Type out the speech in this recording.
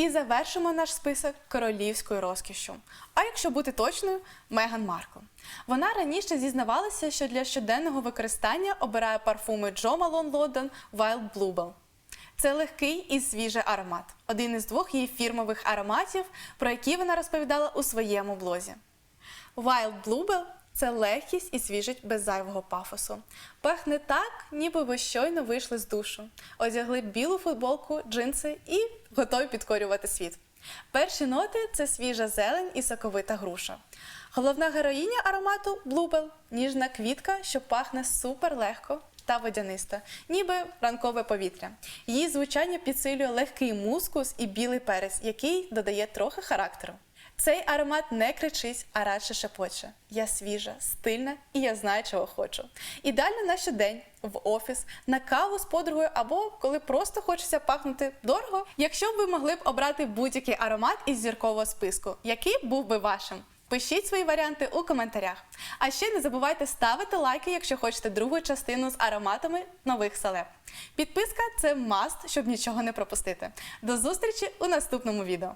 І завершимо наш список королівською розкішшю. А якщо бути точною, Меган Маркл. Вона раніше зізнавалася, що для щоденного використання обирає парфуми Джо Малон Лондон Wild Bluebell. Це легкий і свіжий аромат, один із двох її фірмових ароматів, про які вона розповідала у своєму блозі. Wild Bluebell – це легкість і свіжість без зайвого пафосу. Пахне так, ніби ви щойно вийшли з душу, одягли білу футболку, джинси і готові підкорювати світ. Перші ноти це свіжа зелень і соковита груша. Головна героїня аромату Bluebell – ніжна квітка, що пахне супер легко та водяниста, ніби ранкове повітря. Її звучання підсилює легкий мускус і білий перець, який додає трохи характеру. Цей аромат не кричить, а радше шепоче. Я свіжа, стильна і я знаю, чого хочу. Ідеально на щодень, в офіс, на каву з подругою або коли просто хочеться пахнути дорого. Якщо б ви могли б обрати будь-який аромат із зіркового списку, який був би вашим? Пишіть свої варіанти у коментарях. А ще не забувайте ставити лайки, якщо хочете другу частину з ароматами нових селеб. Підписка це маст, щоб нічого не пропустити. До зустрічі у наступному відео.